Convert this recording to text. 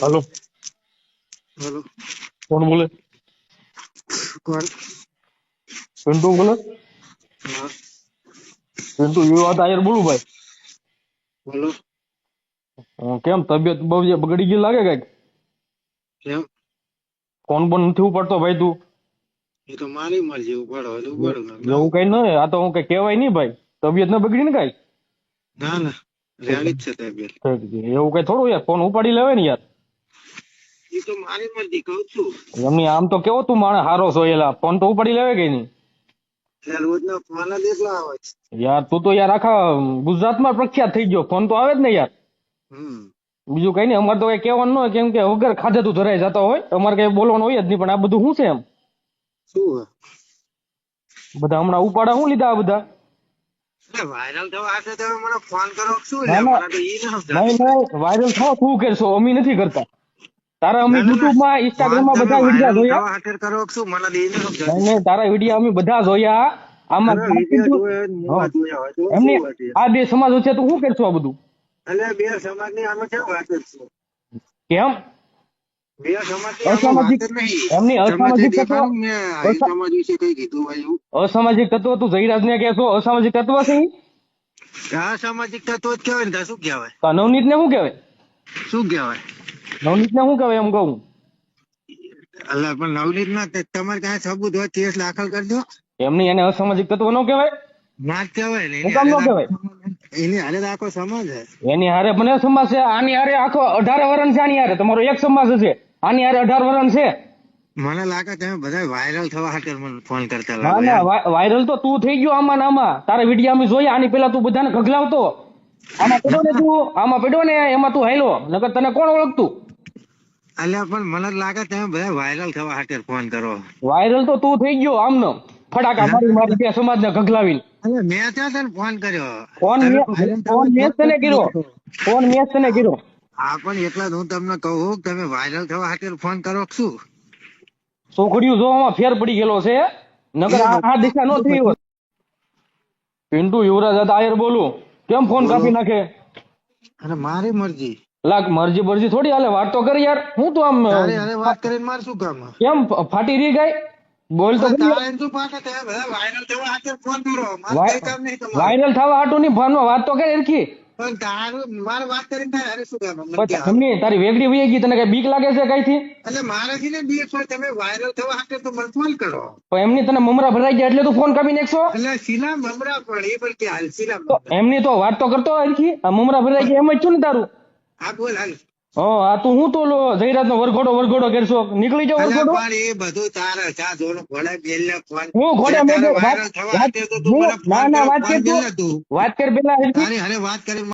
હાલો. Hello. કોણ બોલે? કોણ? પિન્ટુ બોલે? પિન્ટુ યુવા આયર બોલું ભાઈ. બોલો. કેમ તબિયત બહુ બગડી ગઈ લાગે કંઈક? કેમ? ફોન પણ નથી ઉપાડતો ભાઈ તું? એ તો મારી મરજી ઉપાડો એટલે ઉપાડો એવું કઈ નહીં આ તો હું કઈ કહેવાય નહીં ભાઈ. તબિયત ન બગડી ને કઈ? ના ના. રેડી જ છે તબિયત. એવું કઈ થોડું યાર ફોન ઉપાડી લેવાય ને યાર. એ તો મારી મરજી કહું છું. એમની આમ તો કેવો તું માણસ હારો છો એલા? ફોન તો ઉપાડી લેવાય કે નહીં? એટલે રોજના ફોન જ એટલા આવે છે. યાર તું તો યાર આખા ગુજરાતમાં પ્રખ્યાત થઈ ગયો. ફોન તો આવે જ ને યાર. હમ. બીજું કઈ નહીં અમારે તો કઈ કહેવાનું ન હોય કેમ કે વગર ખાધે તું ધરાઈ જતો હોય. અમારે કઈ બોલવાનું હોય જ નહીં પણ આ બધું શું છે એમ? શું હે? બધા હમણાં ઉપાડા શું લીધા આ બધા? એટલે વાયરલ થવા હાથે તમે મને ફોન કરો કે શું? ના, લે ના. મને તો ઈ ના નહીં સમજાતું. નહીં વાયરલ થાવ તું કરશો અમે નથી કરતા. તારા અમે ના, ના, યુટ્યુબમાં ઇન્સ્ટાગ્રામમાં બધા વિડિયા જોયા? હાથે કરો શું મને ના સમજાતું. નહીં તારા વિડિયા અમે બધા જોયા. આમાં ને એમની છે? આ બે સમાજ વચ્ચે તો શું કરશું આ બધું? એટલે બે સમાજની આમે છે વાત જ કેમ? વાત જ નહીં. અસામાજિક તત્વો ને સમાજ તું જયરાજ ને કહેશો? અસામાજિક તત્વ છે અસામાજિક તત્વો જ કહેવાય ને શું કહેવાય? તો નવનીત ને શું કહેવાય? શું કહેવાય? નવનીત ને શું કહેવાય એમ કહું? અલ્લા પણ નવનીત ના તમારે ત્યાં સબૂત હોય કેસ દાખલ કરજો. એમની એને અસામાજિક તત્વ નો કહેવાય? ના જ કહેવાય ને કામ નો કહેવાય? એની હારે આખો સમાજ. છે એની હારે મને સમાજ છે આની હારે આખો અઢાર વરણ છે આની હારે. તમારો એક સમાજ છે આની હારે અઢાર વરણ છે. મને લાગે તમે બધા વાયરલ થવા હાટે મને ફોન કરતા ના લાગો ના વાયરલ તો તું થઈ ગયો આમાં આમાં. તારા વીડિયો અમે જોયા આની પેલા તું બધાને ખગલાવતો આમાં પડ્યો ને તું આમાં પડ્યો ને એમાં તું હાયલો નકર તને કોણ ઓળખતું? અલ્યા પણ મને લાગે તમે બધા વાયરલ થવા હાટે ફોન કરો. વાયરલ તો તું થઈ ગયો આમનો. ફટાકા મારી મારી બે સમાજને ગગલાવીને. અલે મેં ત્યાં તને ફોન કર્યો. ફોન ફોન મેં તને કર્યો. ફોન મેં તને કર્યો. હા પણ એટલા હું તમને કહું તમે વાયરલ થવા હાટે ફોન કરો શું? છોકરીઓ જોવામાં ફેર પડી ગયેલો છે નગર આ દિશા નો થઈ હોત. પિન્ટુ યુવરાજ આયર બોલું. કેમ ફોન કાપી નાખે? અરે મારી મરજી. લાગ મરજી મરજી થોડી હાલે વાત તો કરી યાર. હું તો આમ અરે અરે વાત કરીને માર શું કામ? કેમ ફાટી રહી ગઈ બોલ તો વાયરલ થવા હાટે ફોન કરો. મારે કઈ કામ નહીં તમારું. વાયરલ થવા હાટું ની ફોનમાં વાત તો કરે એરખી પણ તારું મારે વાત કરીને થાય અરે શું કામ? પછી ક્યાં? તારી વેગડી વહી ગઈ તને કઈ બીક લાગે છે કઈ થી એટલે મારાથી ને બીક હોય તમે વાયરલ થવા હાટે તો ફોન કરો. પણ એમની તને મમરા ભરાઈ ગયા એટલે તું ફોન કાપી નાખશો એટલે સીલા મમરા પણ એ પણ કે હાલ સીલા એમની તો વાત તો કરતો હરખી આ મમરા ભરાઈ ગયા એમ જ છું ને તારું. બોલ હાલ. હા આ તું હું તો જયરાજ નો વરઘોડો વરઘોડો કરશો નીકળી જાવ વરઘોડો? પણ એ બધું તારા ચા જોડો ઘોડા બેલને ફોન હું ઘોડા મેં વાત- ના ના વાત કર તું. વાત કર પેલા વાત કરી